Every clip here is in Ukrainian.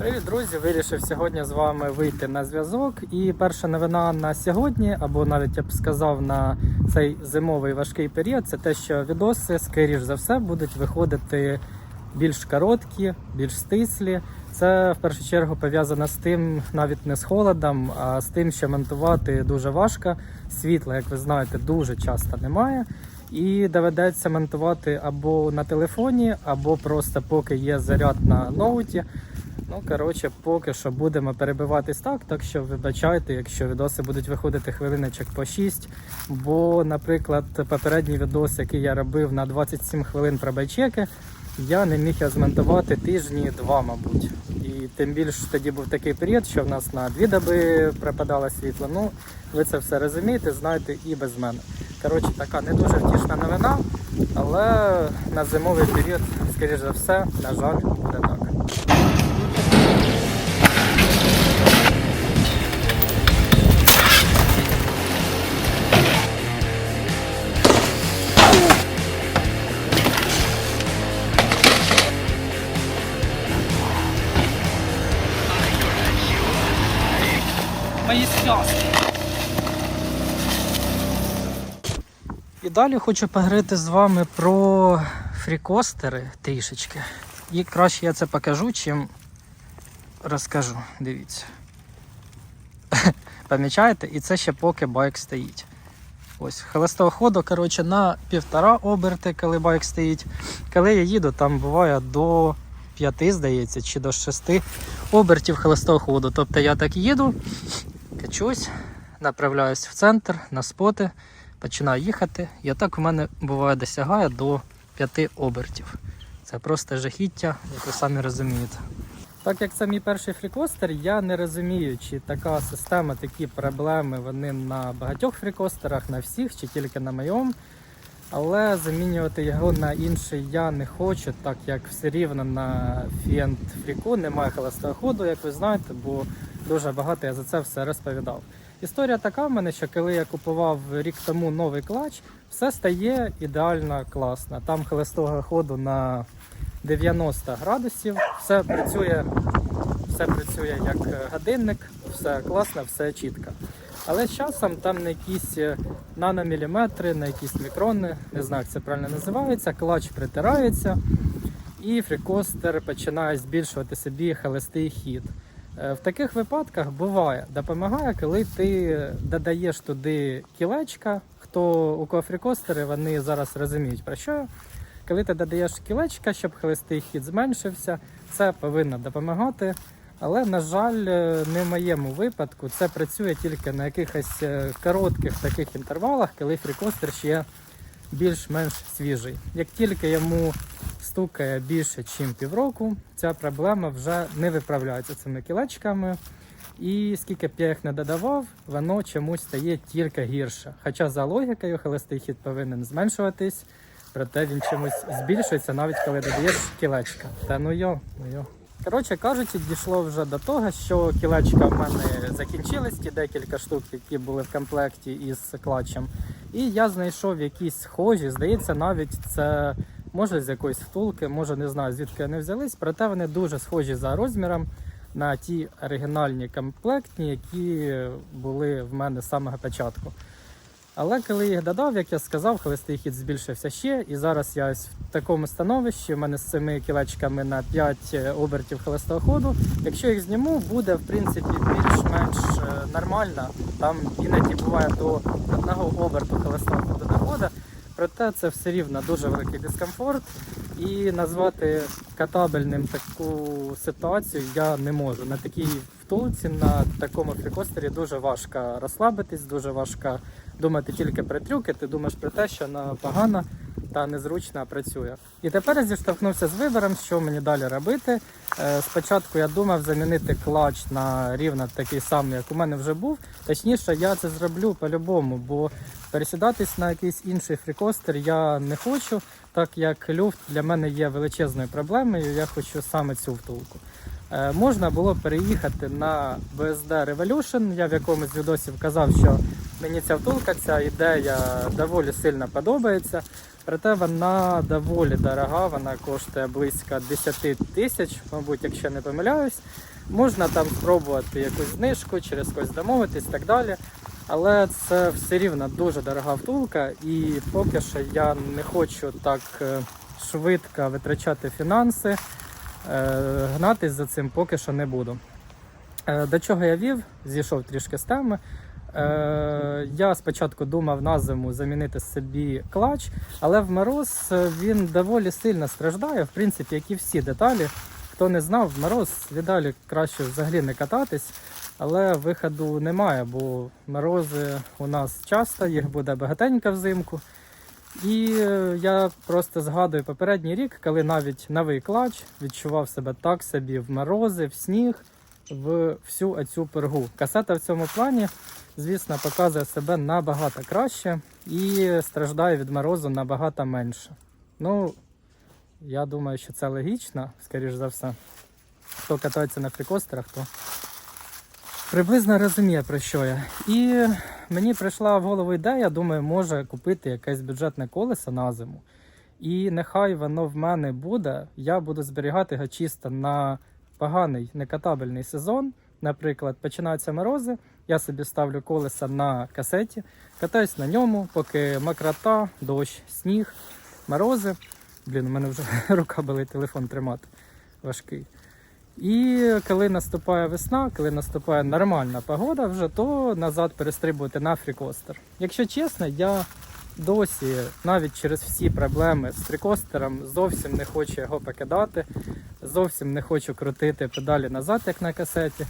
Привіт, друзі! Вирішив сьогодні з вами вийти на зв'язок. І перша новина на сьогодні, або навіть я б сказав на цей зимовий важкий період, це те, що відоси, скоріш за все, будуть виходити більш короткі, більш стислі. Це в першу чергу пов'язано з тим, навіть не з холодом, а з тим, що монтувати дуже важко. Світла, як ви знаєте, дуже часто немає. І доведеться монтувати або на телефоні, або просто поки є заряд на ноуті. Ну, коротше, поки що будемо перебиватись так, так що вибачайте, якщо відоси будуть виходити хвилиночок по 6. Бо, наприклад, попередній відос, який я робив на 27 хвилин про байчеки, я не міг його змонтувати тижні два, мабуть. І тим більше тоді був такий період, що в нас на дві доби припадало світло. Ну, ви це все розумієте, знаєте і без мене. Коротше, така не дуже втішна новина, але на зимовий період, скоріш за все, на жаль, буде так. Мої. І далі хочу поговорити з вами про фрікостери трішечки. І краще я це покажу, чим розкажу. Дивіться. Помічаєте? І це ще поки байк стоїть. Ось, холостого ходу, коротше, на півтора оберти, коли байк стоїть. Коли я їду, там буває до 5, здається, чи до 6 обертів холостого ходу. Тобто я так їду, качусь, направляюсь в центр на споти починаю їхати, і отак у мене буває досягає до 5 обертів. Це просто жахіття, як ви самі розумієте. Так як це мій перший фрікостер, я не розумію, чи така система, такі проблеми вони на багатьох фрікостерах, на всіх, чи тільки на моєму. Але замінювати його на інший я не хочу, так як все рівно на Фієнт Фріку немає холостого ходу, як ви знаєте, бо дуже багато я за це все розповідав. Історія така в мене, що коли я купував рік тому новий клач, все стає ідеально класно. Там холостого ходу на 90 градусів, все працює, все працює як годинник, все класно, все чітко. Але з часом там на якісь е, наноміліметри, на якісь мікрони, не знаю, як це правильно називається, клач притирається, і фрікостер починає збільшувати собі холостий хід. Е, В таких випадках буває, допомагає, коли ти додаєш туди кілечка. Хто у кого фрікостери, вони зараз розуміють про що. Коли ти додаєш кілечка, щоб холостий хід зменшився, це повинно допомагати. Але, на жаль, е, не в моєму випадку це працює тільки на якихось е, коротких таких інтервалах, коли фрікостер ще більш-менш свіжий. Як тільки йому стукає більше, ніж півроку, ця проблема вже не виправляється цими кілечками. І скільки б я їх не додавав, воно чомусь стає тільки гірше. Хоча за логікою холостий хід повинен зменшуватись, проте він чомусь збільшується, навіть коли додаєш кілечка. Та ну йо, ну йо. Коротше кажучи, дійшло вже до того, що кілечка в мене закінчились, ті декілька штук, які були в комплекті із клатчем. І я знайшов якісь схожі, здається, навіть це може з якоїсь втулки, може не знаю звідки вони взялись, проте вони дуже схожі за розміром на ті оригінальні комплектні, які були в мене з самого початку. Але коли їх додав, як я сказав, холостий хід збільшився ще, і зараз я ось в такому становищі. У мене з цими кілечками на 5 обертів холостого ходу. Якщо їх зніму, буде в принципі більш-менш е, нормально. Там іноді буває до одного оберту холостого ходу доходить. Проте це все рівно дуже великий дискомфорт. І назвати катабельним таку ситуацію я не можу. На такій втулці, на такому фрікостері дуже важко розслабитись, дуже важко думати тільки про трюки. Ти думаєш про те, що вона погана та незручно працює. І тепер я зіштовхнувся з вибором, що мені далі робити. Е, Спочатку я думав замінити клач на рівно такий самий, як у мене вже був. Точніше, я це зроблю по-любому, бо пересідатись на якийсь інший фрікостер я не хочу, так як люфт для мене є величезною проблемою. Я хочу саме цю втулку. Е, Можна було переїхати на BSD Revolution. Я в якомусь з відосів казав, що мені ця втулка, ця ідея доволі сильно подобається. Проте вона доволі дорога, вона коштує близько 10 тисяч, мабуть, якщо не помиляюсь. Можна там спробувати якусь знижку, через когось домовитись і так далі. Але це все рівно дуже дорога втулка, і поки що я не хочу так е, швидко витрачати фінанси. Е, Гнатись за цим поки що не буду. Е, До чого я вів, зійшов трішки з теми. Е, Я спочатку думав на зиму замінити собі клач, але в мороз е, він доволі сильно страждає, в принципі, як і всі деталі. Хто не знав, в мороз віддалі краще взагалі не кататись, але виходу немає, бо морози у нас часто, їх буде багатенько взимку. І е, я просто згадую попередній рік, коли навіть новий клач відчував себе так собі в морози, в сніг, в всю оцю пергу. Касета в цьому плані, звісно, показує себе набагато краще і страждає від морозу набагато менше. Ну, я думаю, що це логічно, скоріш за все. Хто катається на фрікостерах, то приблизно розуміє, про що я. І мені прийшла в голову ідея, думаю, може купити якесь бюджетне колесо на зиму. І нехай воно в мене буде. Я буду зберігати його чисто на поганий некатабельний сезон. Наприклад, починаються морози, я собі ставлю колеса на касеті, катаюсь на ньому, поки мокрота, дощ, сніг, морози. Блін, у мене вже рука болить телефон тримати важкий. І коли наступає весна, коли наступає нормальна погода, вже то назад перестрибувати на фрікостер. Якщо чесно, я досі навіть через всі проблеми з фрікостером зовсім не хочу його покидати, зовсім не хочу крутити педалі назад, як на касеті.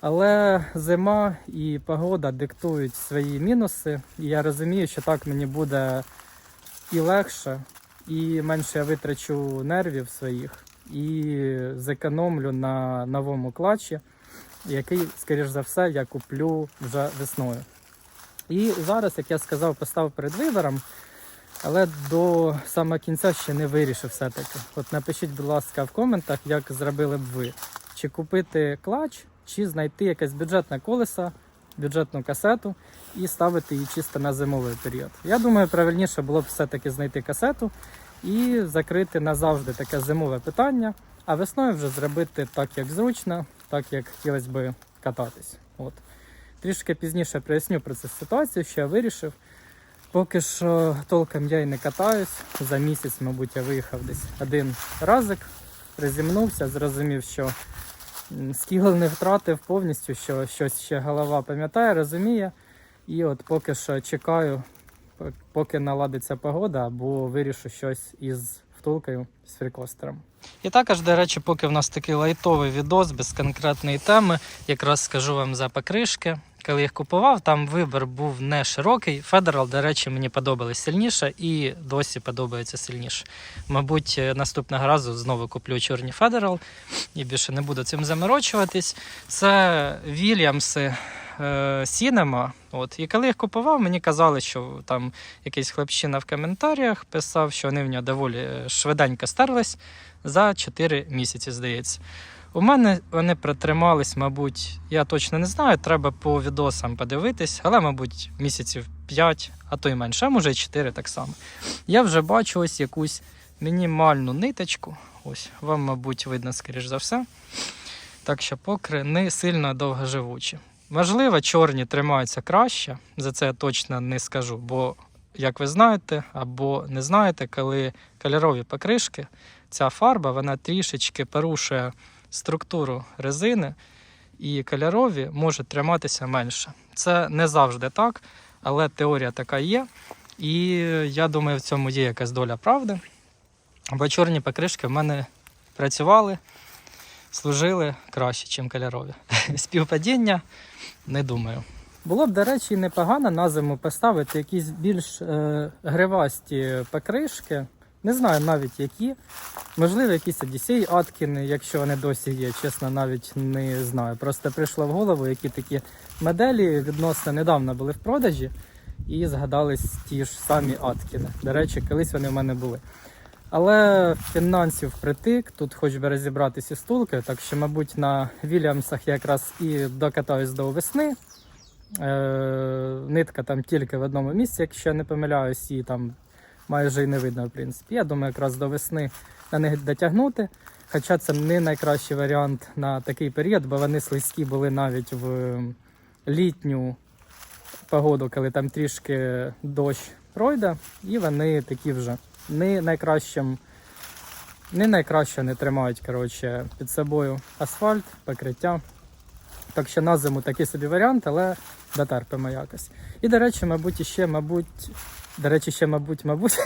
Але зима і погода диктують свої мінуси, і я розумію, що так мені буде і легше, і менше я витрачу нервів своїх, і зекономлю на новому клатчі, який, скоріш за все, я куплю вже весною. І зараз, як я сказав, постав перед вибором, але до самого кінця ще не вирішив все-таки. От напишіть, будь ласка, в коментах, як зробили б ви. Чи купити клач, чи знайти якесь бюджетне колесо, бюджетну касету і ставити її чисто на зимовий період. Я думаю, правильніше було б все-таки знайти касету і закрити назавжди таке зимове питання, а весною вже зробити так, як зручно, так як хотілося би кататись. Трішки пізніше проясню про цю ситуацію, що я вирішив. Поки що толком я й не катаюсь. За місяць, мабуть, я виїхав десь один разик, приземнувся, зрозумів, що скіл не втратив повністю, що щось ще голова пам'ятає, розуміє. І от поки що чекаю, поки наладиться погода, або вирішу щось із втулкою з фрікостером. І також, до речі, поки в нас такий лайтовий відос без конкретної теми, якраз скажу вам за покришки. Коли їх купував, там вибір був не широкий. Федерал, до речі, мені подобались сильніше і досі подобається сильніше. Мабуть, е, наступного разу знову куплю чорні Федерал і більше не буду цим заморочуватись. Це Вільямси е, Сінема. От. І коли їх купував, мені казали, що там якийсь хлопчина в коментарях писав, що вони в нього доволі е, швиденько стерлись за 4 місяці, здається. У мене вони протримались, мабуть, я точно не знаю, треба по відосам подивитись, але, мабуть, місяців 5, а то й менше, а може і 4 так само. Я вже бачу ось якусь мінімальну ниточку. Ось, вам, мабуть, видно, скоріш за все. Так що покри не сильно довгоживучі. Можливо, чорні тримаються краще, за це я точно не скажу, бо, як ви знаєте або не знаєте, коли кольорові покришки, ця фарба вона трішечки порушує структуру резини, і кольорові можуть триматися менше. Це не завжди так, але теорія така є. І я думаю, в цьому є якась доля правди. Бо чорні покришки в мене працювали, служили краще, ніж кольорові. Співпадіння не думаю. Було б, до речі, непогано на зиму поставити якісь більш е, гривасті покришки. Не знаю навіть які. Можливо, якісь Одіссей Аткіни, якщо вони досі є, чесно, навіть не знаю. Просто прийшло в голову, які такі моделі відносно недавно були в продажі, і згадались ті ж самі Аткіни. До речі, колись вони в мене були. Але фінансів притик, тут хоч би розібратися із стулкою, так що, мабуть, на Вільямсах якраз і докатаюсь до весни. Е, нитка там тільки в одному місці, якщо я не помиляюсь, і там майже і не видно, в принципі. Я думаю, якраз до весни на них дотягнути. Хоча це не найкращий варіант на такий період, бо вони слизькі були навіть в літню погоду, коли там трішки дощ пройде, і вони такі вже не найкращим, не найкраще не тримають коротше, під собою асфальт, покриття. Так що на зиму такий собі варіант, але дотерпимо якось. І, до речі, мабуть, ще, мабуть, до речі, ще, мабуть, мабуть,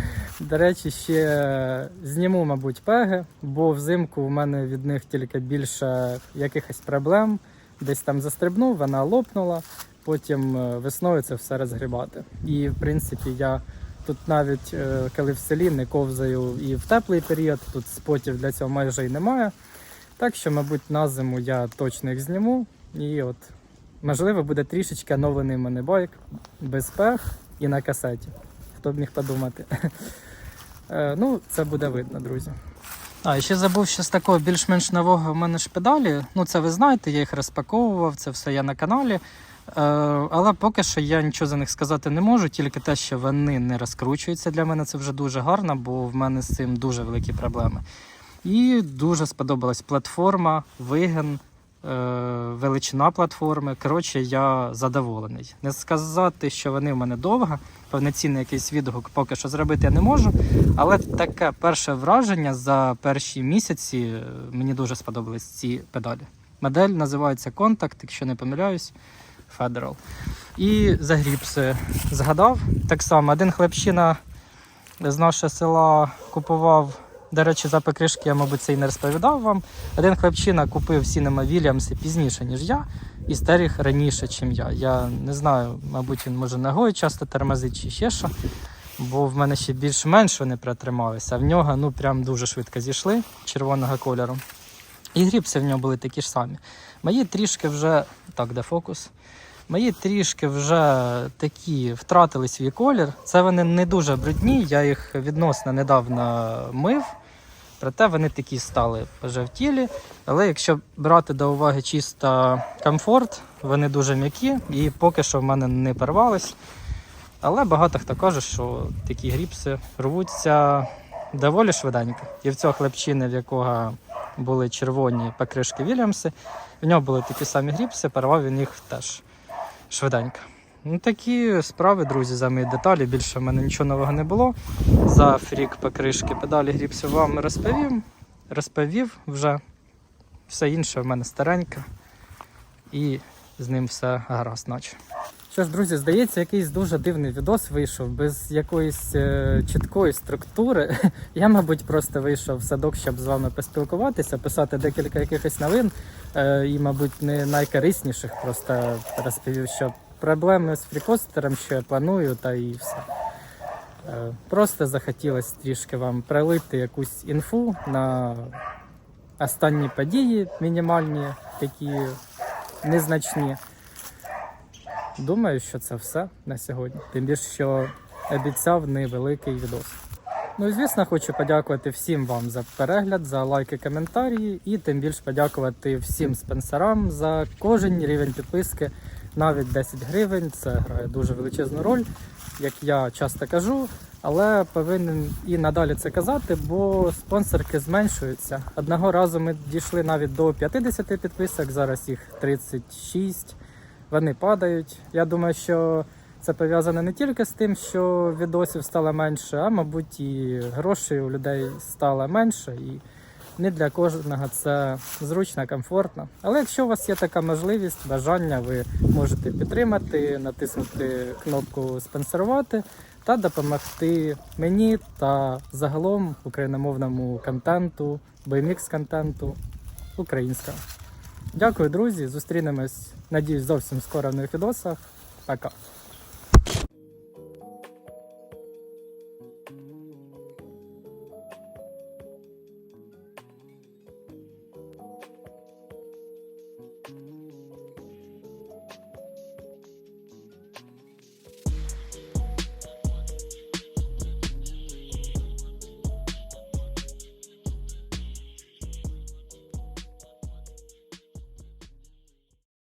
до речі, ще зніму, мабуть, пеги, бо взимку в мене від них тільки більше якихось проблем. Десь там застрибнув, вона лопнула, потім е, весною це все розгрібати. І, в принципі, я тут навіть е, коли в селі не ковзаю і в теплий період, тут спотів для цього майже і немає. Так що, мабуть, на зиму я точно їх зніму. І от, можливо, буде трішечки оновлений в мене байк без пех і на касеті. Хто б міг подумати. Е, Ну, це буде видно, друзі. А, ще забув, що з такого більш-менш нового в мене ж педалі. Ну, це ви знаєте, я їх розпаковував, це все є на каналі. Е, але поки що я нічого за них сказати не можу, тільки те, що вони не розкручуються для мене, це вже дуже гарно, бо в мене з цим дуже великі проблеми. І дуже сподобалась платформа, вигін, е, величина платформи. Коротше, я задоволений. Не сказати, що вони в мене довго, повноцінний якийсь відгук поки що зробити я не можу. Але таке перше враження за перші місяці е, мені дуже сподобались ці педалі. Модель називається Contact, якщо не помиляюсь, Federal. І за гріпси згадав. Так само, один хлопчина з нашого села купував. До речі, за покришки я, мабуть, це і не розповідав вам. Один хлопчина купив Сінема Вільямси пізніше, ніж я, і старих раніше, ніж я. Я не знаю, мабуть, він може ногою часто тормозить чи ще що, бо в мене ще більш-менш вони протрималися, а в нього ну прям дуже швидко зійшли червоного кольору. І гріпси в нього були такі ж самі. Мої трішки вже. Так, де фокус? Мої трішки вже такі втратили свій колір. Це вони не дуже брудні, я їх відносно недавно мив. Проте вони такі стали пожовтілі. Але якщо брати до уваги чисто комфорт, вони дуже м'які і поки що в мене не порвались. Але багато хто каже, що такі гріпси рвуться доволі швиденько. І в цього хлопчини, в якого були червоні покришки Вільямси, в нього були такі самі гріпси, порвав він їх теж швиденько. Ну, такі справи, друзі, за мої деталі. Більше в мене нічого нового не було. За фрік покришки педалі гріпсів вам розповім. Розповів вже. Все інше в мене стареньке. І з ним все гаразд, наче. Що ж, друзі, здається, якийсь дуже дивний відос вийшов без якоїсь е, чіткої структури. Я, мабуть, просто вийшов в садок, щоб з вами поспілкуватися, писати декілька якихось новин е, і, мабуть, не найкорисніших. Просто розповів, що проблеми з фрікостером, що я планую, та і все. Е, Просто захотілося трішки вам пролити якусь інфу на останні події, мінімальні, такі незначні. Думаю, що це все на сьогодні. Тим більше, що обіцяв невеликий відос. Ну і звісно, хочу подякувати всім вам за перегляд, за лайки, коментарі, і тим більше подякувати всім спонсорам за кожен рівень підписки, навіть 10 гривень. Це грає дуже величезну роль, як я часто кажу. Але повинен і надалі це казати, бо спонсорки зменшуються. Одного разу ми дійшли навіть до 50 підписок, зараз їх 36 вони падають. Я думаю, що це пов'язано не тільки з тим, що відосів стало менше, а мабуть і грошей у людей стало менше, і не для кожного це зручно, комфортно. Але якщо у вас є така можливість, бажання, ви можете підтримати, натиснути кнопку спонсорувати та допомогти мені та загалом україномовному контенту, BMX контенту українського. Дякую, друзі. Зустрінемось, надіюсь, зовсім скоро в нових відосах. Пока.